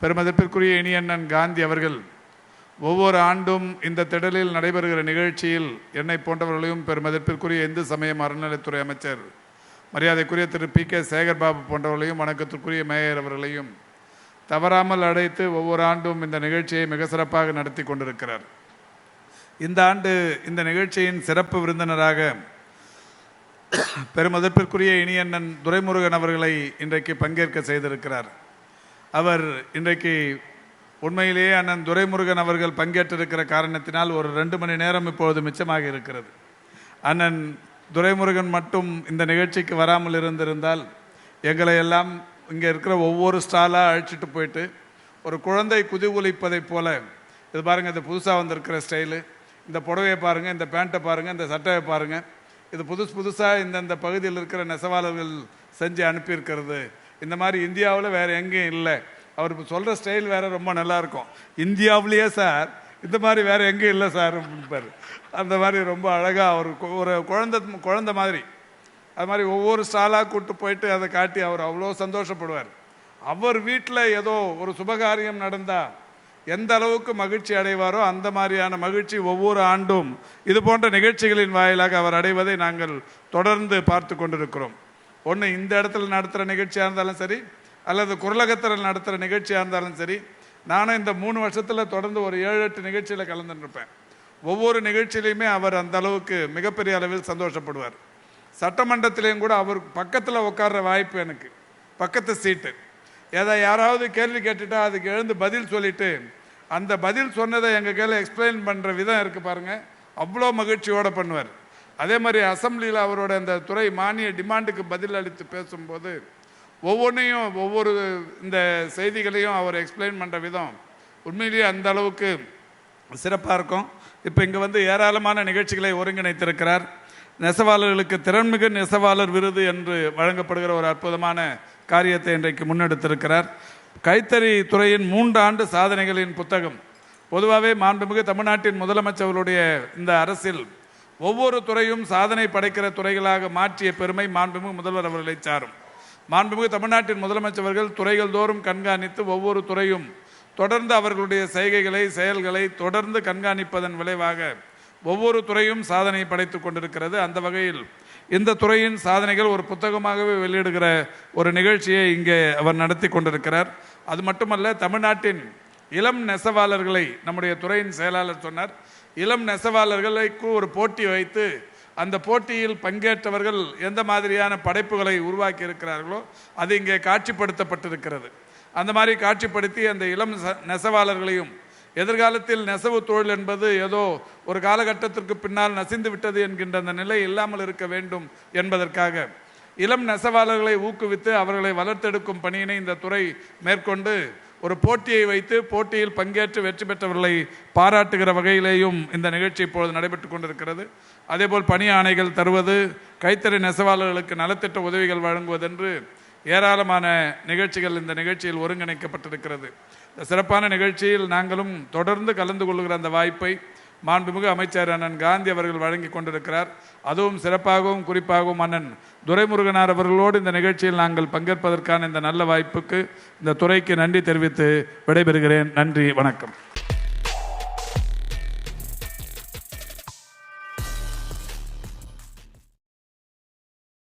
பெருமதிப்பிற்குரிய இனியண்ணன் காந்தி அவர்கள் ஒவ்வொரு ஆண்டும் இந்த திடலில் நடைபெறுகிற நிகழ்ச்சியில் என்னை போன்றவர்களையும் பெருமதிப்பிற்குரிய இந்து சமயம் அறநிலைத்துறை அமைச்சர் மரியாதைக்குரிய திரு பி கே சேகர்பாபு போன்றவர்களையும் வணக்கத்திற்குரிய மேயர் அவர்களையும் தவறாமல் அழைத்து ஒவ்வொரு ஆண்டும் இந்த நிகழ்ச்சியை மிக சிறப்பாக நடத்தி கொண்டிருக்கிறார். இந்த ஆண்டு இந்த நிகழ்ச்சியின் சிறப்பு விருந்தினராக பெருமதிப்பிற்குரிய இனியண்ணன் துரைமுருகன் அவர்களை இன்றைக்கு பங்கேற்க செய்திருக்கிறார். அவர் இன்றைக்கு உண்மையிலேயே அண்ணன் துரைமுருகன் அவர்கள் பங்கேற்றிருக்கிற காரணத்தினால் ஒரு ரெண்டு மணி நேரம் இப்பொழுது மிச்சமாக இருக்கிறது. அண்ணன் துரைமுருகன் மட்டும் இந்த நிகழ்ச்சிக்கு வராமல் இருந்திருந்தால் எங்களை எல்லாம் இங்கே இருக்கிற ஒவ்வொரு ஸ்டாலாக அழைச்சிட்டு போயிட்டு ஒரு குழந்தை குதிகுலிப்பதைப் போல இது பாருங்கள் இது புதுசாக வந்திருக்கிற ஸ்டைலு இந்த புடவையை பாருங்கள் இந்த பேண்ட்டை பாருங்கள் இந்த சட்டையை பாருங்கள் இது புதுசு புதுசாக இந்தந்த பகுதியில் இருக்கிற நெசவாளர்கள் செஞ்சு அனுப்பியிருக்கிறது. இந்த மாதிரி இந்தியாவில் வேறு எங்கேயும் இல்லை. அவர் இப்போ சொல்கிற ஸ்டைல் வேறு ரொம்ப நல்லாயிருக்கும் இந்தியாவிலேயே சார் இந்த மாதிரி வேறு எங்கேயும் இல்லை சார் அப்படிம்பாரு அந்த மாதிரி ரொம்ப அழகாக அவர் ஒரு குழந்த குழந்த மாதிரி. அது மாதிரி ஒவ்வொரு ஸ்டாலாக கூப்பிட்டு போயிட்டு அதை காட்டி அவர் அவ்வளோ சந்தோஷப்படுவார். அவர் வீட்டில் ஏதோ ஒரு சுபகாரியம் நடந்தால் எந்த அளவுக்கு மகிழ்ச்சி அடைவாரோ அந்த மாதிரியான மகிழ்ச்சி ஒவ்வொரு ஆண்டும் இது போன்ற நிகழ்ச்சிகளின் வாயிலாக அவர் அடைவதை நாங்கள் தொடர்ந்து பார்த்து கொண்டிருக்கிறோம். ஒன்று இந்த இடத்துல நடத்துகிற நிகழ்ச்சியாக இருந்தாலும் சரி அல்லது குரலகத்தில் நடத்துகிற நிகழ்ச்சியாக இருந்தாலும் சரி நானும் இந்த மூணு வருஷத்தில் தொடர்ந்து ஒரு ஏழு எட்டு நிகழ்ச்சியில் கலந்துருப்பேன் ஒவ்வொரு நிகழ்ச்சியிலையுமே அவர் அந்த அளவுக்கு மிகப்பெரிய அளவில் சந்தோஷப்படுவார். சட்டமன்றத்திலையும் கூட அவர் பக்கத்தில் உட்கார்ற வாய்ப்பு எனக்கு பக்கத்து சீட்டு. ஏதா யாராவது கேள்வி கேட்டுட்டா அதுக்கு எழுந்து பதில் சொல்லிட்டு அந்த பதில் சொன்னதை எங்கள் கையில் எக்ஸ்பிளைன் பண்ணுற விதம் இருக்குது பாருங்கள் அவ்வளோ மகிழ்ச்சியோடு பண்ணுவார். அதே மாதிரி அசம்பிளியில் அவரோட அந்த துறை மானிய டிமாண்டுக்கு பதில் அளித்து பேசும்போது ஒவ்வொன்றையும் ஒவ்வொரு இந்த செய்திகளையும் அவர் எக்ஸ்பிளைன் பண்ணுற விதம் உண்மையிலேயே அந்த அளவுக்கு சிறப்பாக இருக்கும். இப்போ இங்கே வந்து ஏராளமான நிகழ்ச்சிகளை ஒருங்கிணைத்திருக்கிறார். நெசவாளர்களுக்கு திறன்மிகு நெசவாளர் விருது என்று வழங்கப்படுகிற ஒரு அற்புதமான காரியத்தை இன்றைக்கு முன்னெடுத்திருக்கிறார். கைத்தறி துறையின் மூன்று ஆண்டு சாதனைகளின் புத்தகம். பொதுவாகவே மாண்புமிகு தமிழ்நாட்டின் முதலமைச்சர்களுடைய இந்த அரசில் ஒவ்வொரு துறையும் சாதனை படைக்கிற துறைகளாக மாற்றிய பெருமை மாண்புமிகு முதல்வர் அவர்களை சாரும். மாண்புமிகு தமிழ்நாட்டின் முதலமைச்சர்கள் துறைகள் தோறும் கண்காணித்து ஒவ்வொரு துறையும் தொடர்ந்து அவர்களுடைய செய்கைகளை செயல்களை தொடர்ந்து கண்காணிப்பதன் விளைவாக ஒவ்வொரு துறையும் சாதனை படைத்துக் கொண்டிருக்கிறது. அந்த வகையில் இந்த துறையின் சாதனைகள் ஒரு புத்தகமாகவே வெளியிடுகிற ஒரு நிகழ்ச்சியை இங்கே அவர் நடத்தி கொண்டிருக்கிறார். அது மட்டுமல்ல தமிழ்நாட்டின் இளம் நெசவாளர்களை நம்முடைய துறையின் செயலாளர் சொன்னார். இளம் நெசவாளர்களுக்கு ஒரு போட்டி வைத்து அந்த போட்டியில் பங்கேற்றவர்கள் எந்த மாதிரியான படைப்புகளை உருவாக்கி இருக்கிறார்களோ அது இங்கே காட்சிப்படுத்தப்பட்டிருக்கிறது. அந்த மாதிரி காட்சிப்படுத்தி அந்த இளம் ச- நெசவாளர்களையும் எதிர்காலத்தில் நெசவு தொழில் என்பது ஏதோ ஒரு காலகட்டத்திற்கு பின்னால் நசிந்து விட்டது என்கின்ற அந்த நிலை இல்லாமல் இருக்க வேண்டும் என்பதற்காக இளம் நெசவாளர்களை ஊக்குவித்து அவர்களை வளர்த்தெடுக்கும் பணியினை இந்த துறை மேற்கொண்டு ஒரு போட்டியை வைத்து போட்டியில் பங்கேற்று வெற்றி பெற்றவர்களை பாராட்டுகிற வகையிலேயும் இந்த நிகழ்ச்சி இப்பொழுது நடைபெற்று கொண்டிருக்கிறது. அதேபோல் பணி ஆணைகள் தருவது கைத்தறி நெசவாளர்களுக்கு நலத்திட்ட உதவிகள் வழங்குவதென்று ஏராளமான நிகழ்ச்சிகள் இந்த நிகழ்ச்சியில் ஒருங்கிணைக்கப்பட்டிருக்கிறது. இந்த சிறப்பான நிகழ்ச்சியில் நாங்களும் தொடர்ந்து கலந்து கொள்கிற அந்த வாய்ப்பை மாண்புமிகு அமைச்சர் அண்ணன் காந்தி அவர்கள் வழங்கி கொண்டிருக்கிறார். அதுவும் சிறப்பாகவும் குறிப்பாகவும் அண்ணன் துரைமுருகனார் அவர்களோடு இந்த நிகழ்ச்சியில் நாங்கள் பங்கேற்பதற்கான இந்த நல்ல வாய்ப்புக்கு இந்த துறைக்கு நன்றி தெரிவித்து விடைபெறுகிறேன். நன்றி வணக்கம்.